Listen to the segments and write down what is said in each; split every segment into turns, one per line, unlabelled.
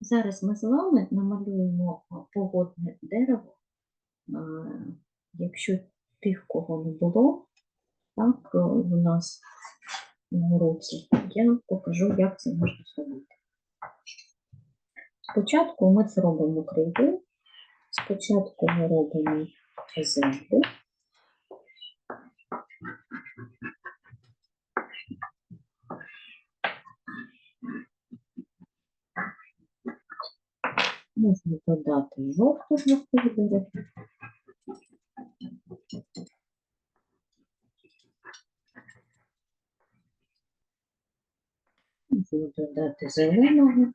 Зараз ми з вами намалюємо погодне дерево. Якщо тих, кого не було, так, е, у нас на уроці, я покажу, як це можна зробити. Спочатку ми це робимо криву, спочатку ми робимо землю. Можна додати жовтого кольору. Можна додати зеленого.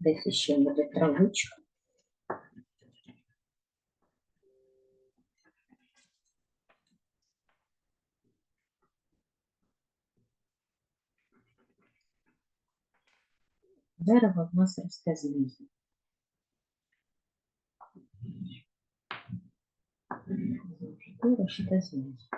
Десь ще буде травичка. Дерево в нас росте. Завжди росте знизу.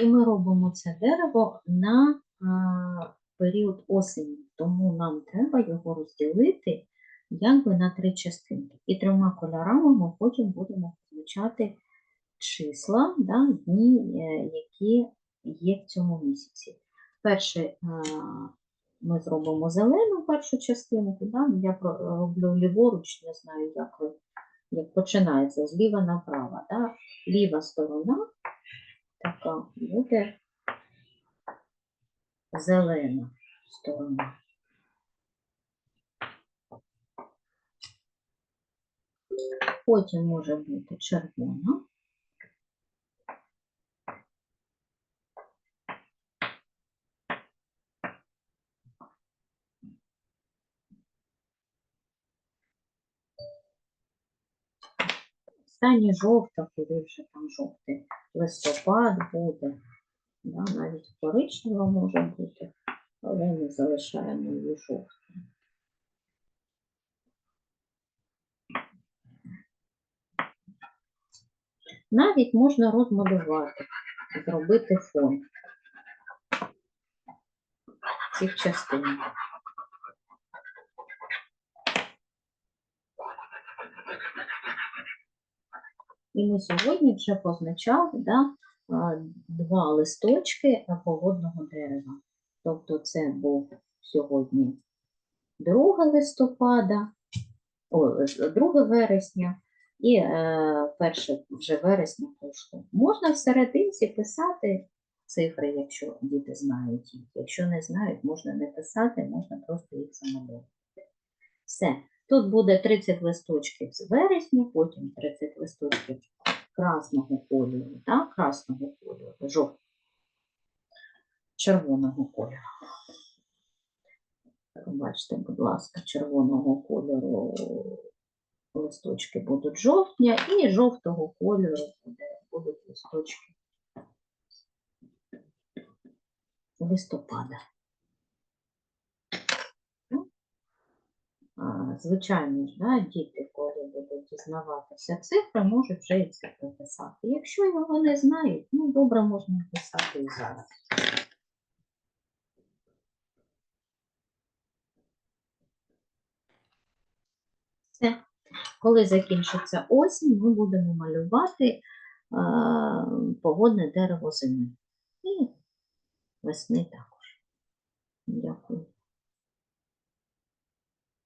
І ми робимо це дерево на період осені, тому нам треба його розділити якби на три частинки. І трьома кольорами ми потім будемо позначати числа, да, дні, е, які є в цьому місяці. Перше ми зробимо зелену першу частинку, да, я роблю ліворуч, не знаю, як, ви- як починається, зліва направо. Да. Ліва сторона така буде зелена сторона. Потім може бути червона. Останнє жовта, коли вже там жовтий листопад буде. Да, навіть коричнева може бути, але ми залишаємо її жовтою. Навіть можна розмалювати, зробити фон цих частин. І ми сьогодні вже позначали да, два листочки погодного дерева. Тобто це був сьогодні 2 листопада, о, 2 вересня і е, 1 вже вересня пройшло. Можна в писати цифри, якщо діти знають їх. Якщо не знають, можна не писати, можна просто їх замалювати. Все. Тут буде 30 листочків з вересня, потім 30 листочків красного кольору, так, красного кольору, жовтого, червоного кольору. Бачите, будь ласка, червоного кольору листочки будуть жовтня і жовтого кольору будуть листочки листопада. Ну, а, Звичайно ж, да, діти, коли будуть дізнаватися цифри, можуть вже і цифри писати. Якщо його не знають, ну добре можна писати і зараз. Все. Коли закінчиться осінь, ми будемо малювати е, погодне дерево зими. І весни так.